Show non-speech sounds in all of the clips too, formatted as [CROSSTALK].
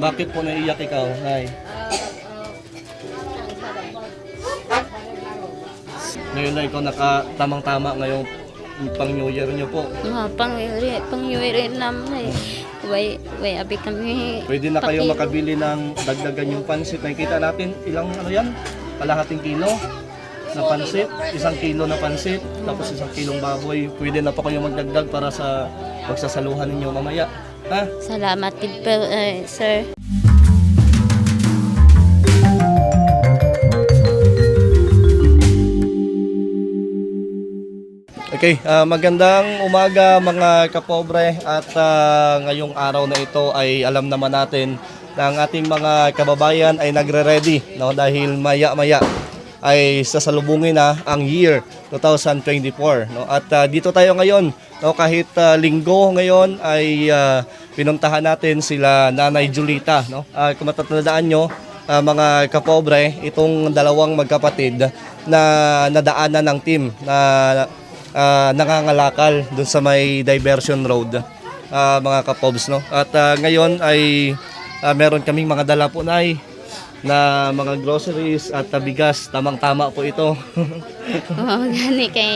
Bakit po naiiyak ikaw, Nay? Ngayon na ikaw nakatamang-tama ngayong pang New Year nyo po. Ah, pang pang naman eh. Way, way, abi kami. Pwede na kayo pakilo. makabili ng dagdagan yung pansit. Nakikita natin ilang ano yan? Kalahating kilo na pansit, isang kilo na pansit, tapos isang kilong baboy. Pwede na pa kayo magdagdag para sa pagsasaluhan ninyo mamaya. Ha? Salamat din po, eh, sir. Okay, ah, magandang umaga mga kapobre at ah, ngayong araw na ito ay alam naman natin na ang ating mga kababayan ay nagre-ready no dahil maya-maya ay sasalubungin na ang year 2024 no? At ah, dito tayo ngayon no? Kahit ah, linggo ngayon ay ah, pinuntahan natin sila Nanay Julita no? Ah, kung matatandaan nyo ah, mga kapobre itong dalawang magkapatid na nadaanan ng team na ah, nangangalakal dun sa may diversion road ah, mga kapobs no? At ah, ngayon ay ah, meron kaming mga dala po nay na mga groceries at bigas tamang tama po ito [LAUGHS] Oo, gani kay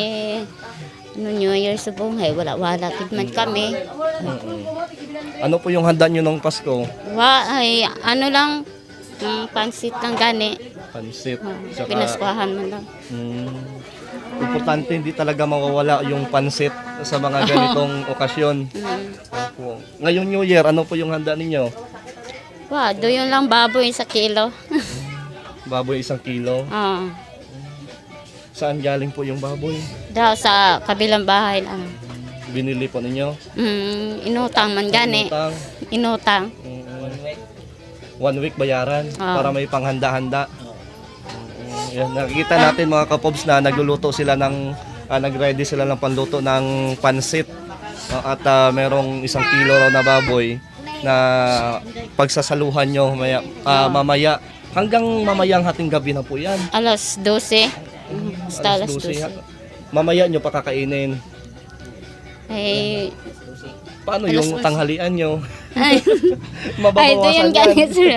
no New Year's po, ay wala wala kidman kami. ano po yung handa nyo nung Pasko Wa ay ano lang mm, pansit lang gani. pansit Oh, Tsaka, pinaskuhan man lang. mm, importante hindi talaga mawawala yung pansit sa mga [LAUGHS] ganitong okasyon Mm. Opo. ngayong New Year ano po yung handa ninyo Wa, do yun lang baboy sa kilo. [LAUGHS] baboy isang kilo Oo. saan galing po yung baboy daw sa kabilang bahay lang. binili po ninyo Mm, inutang man gani. Utang. Inutang. Mm, One week bayaran Ah. para may panghanda-handa. Mm, Yan, nakikita natin mga kapobs na nagluluto sila ng ah, nagready sila ng panluto ng pansit. Ah, at ah, merong isang kilo raw na baboy na pagsasaluhan nyo maya, ah, mamaya hanggang mamayang hating gabi na po yan. Alas 12. Mm, Basta alas 12. 12. Mamaya nyo pakakainin. Ay, Paano Alas yung 12. tanghalian nyo? Ay, [LAUGHS] ay, ito Mababawasan yung yan. ganit [LAUGHS] sir.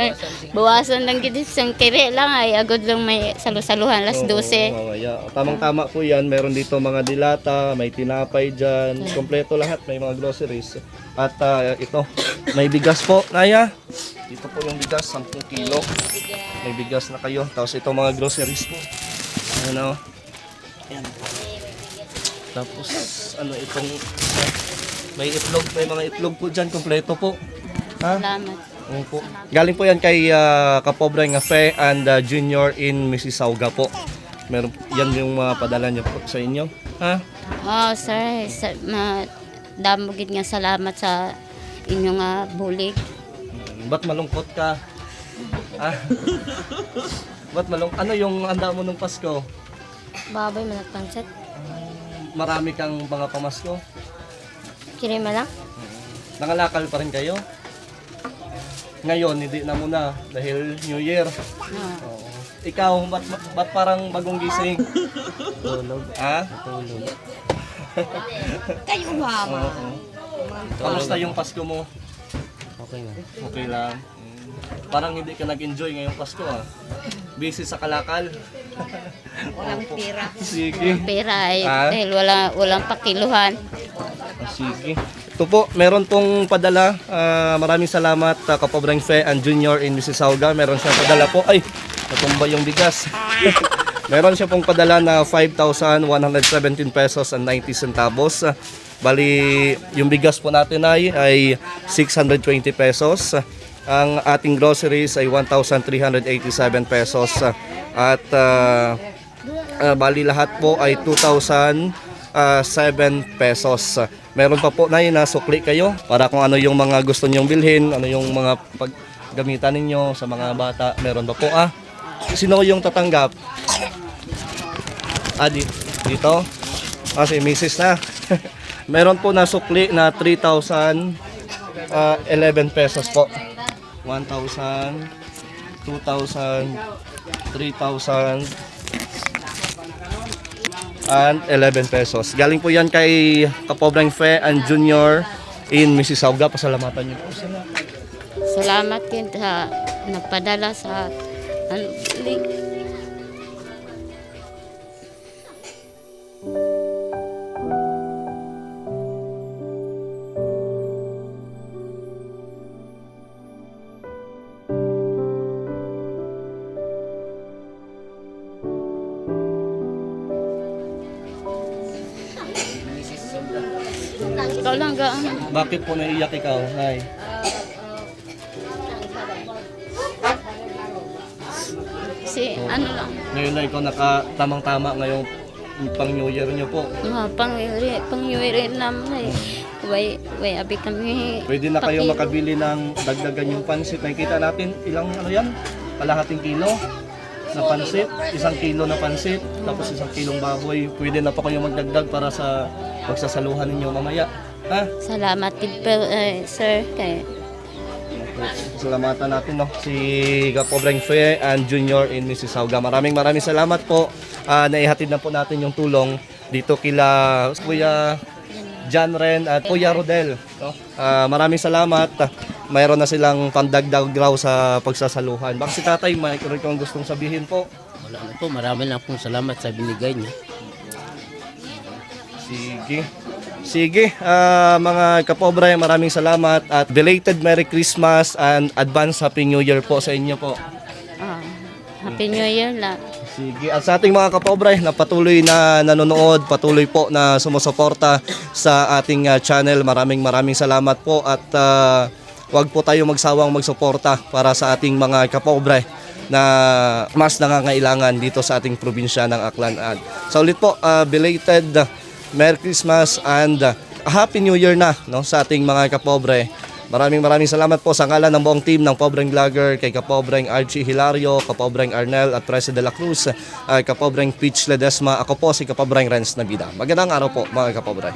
Bawasan lang gid isang kiri lang ay agad lang may salusaluhan alas Oo, 12. mamaya. Tamang-tama po yan. Meron dito mga dilata, may tinapay dyan. Kompleto lahat. May mga groceries. At ah, ito, may bigas po. Naya, dito po yung bigas, 10 kilo. May bigas na kayo. Tapos ito mga groceries po. Ano? Yan. Tapos, ano itong... may itlog, may mga itlog po dyan. Kompleto po. Ha? Salamat. Opo. Galing po yan kay uh, Kapobre nga Fe and ah, Junior in Mississauga po. Meron yan yung mga padala niyo po sa inyo. Ha? Oh, sir, sa, ma, damo gid nga salamat sa inyo nga bulig. Ba't malungkot ka? Ha? Ba't malung Ano yung handa mo nung Pasko? Baboy man pansit. Marami kang mga pamasko. Kiri man lang. Nangalakal pa rin kayo? Ngayon, hindi na muna dahil New Year. Ah. Oo. Ikaw, ba't, ba't parang bagong gising? Tulog. Ha? Tulog. Kayo mama. Oo. Kamusta yung Pasko mo? Okay lang. Okay lang. Mm. Parang hindi ka nag-enjoy ngayong Pasko ah. Busy sa kalakal. Walang pira. Sige. Pira ay Ah? dahil wala walang pakiluhan. Sige. Ito po, meron pong padala. Ah, maraming salamat uh, Kapobrang Fe and Junior in Mississauga. Meron siyang padala po. Ay, natumba yung bigas. [LAUGHS] meron siya pong padala na 5,117 pesos and 90 centavos. Ah, Bali, yung bigas po natin ay, ay 620 pesos. Ang ating groceries ay 1,387 pesos. At ah, Ah, bali lahat po ay 2,007 pesos. Meron pa po na yun, sukli kayo para kung ano yung mga gusto nyong bilhin, ano yung mga paggamitan ninyo sa mga bata. Meron pa po ah. Sino yung tatanggap? Ah, di- dito? Ah, si Mrs. na. [LAUGHS] Meron po na sukli na 3,011 pesos po. 1,000, 2,000, 3,000, and 11 pesos. Galing po yan kay Kapobrang Fe and Junior in Mississauga. Pasalamatan niyo po sila. salamat din sa nagpadala sa ano, Ikaw lang ga ano. Bakit po naiyak ikaw? Nay. Si ano lang. Ngayon na ikaw nakatamang-tama ngayong pang New Year niyo po. Mga pangwiri, pangwiri naman eh. Way, way, abi kami. Pwede na kayo pakilo. makabili ng dagdagan yung pansit. Nakikita natin ilang ano yan? Kalahating kilo na pansit, isang kilo na pansit, tapos isang kilong baboy. Pwede na pa kayo magdagdag para sa pagsasaluhan ninyo mamaya. Ha? Salamat din po, eh, sir. Kay, Salamatan natin no si Gapobreng Fue and Junior in Mrs. Sauga. Maraming maraming salamat po. Ah, naihatid na po natin yung tulong dito kila Kuya John Ren at Kuya Rodel. No? Ah, maraming salamat. Mayroon na silang pandagdag raw sa pagsasaluhan. Baka si tatay, may kung gustong sabihin po. Wala na po, marami na pong salamat sa binigay niya. Sige. Sige, ah, mga kapobre, maraming salamat at belated Merry Christmas and advance Happy New Year po sa inyo po. ah, Happy New Year lang. Sige. At sa ating mga kapobre na patuloy na nanonood, patuloy po na sumusuporta sa ating ah, channel. Maraming maraming salamat po at ah, wag po tayo magsawang magsuporta para sa ating mga kapobre na mas nangangailangan dito sa ating probinsya ng Aklan. At sa ulit po, ah, belated Merry Christmas and ah, Happy New Year na no, sa ating mga kapobre. Maraming maraming salamat po sa ngalan ng buong team ng Pobreng Vlogger, kay Kapobreng Archie Hilario, Kapobreng Arnel at Presi de la Cruz, uh, Kapobreng Peach Ledesma. Ako po si Kapobreng Renz Nabida. Magandang araw po mga kapobre.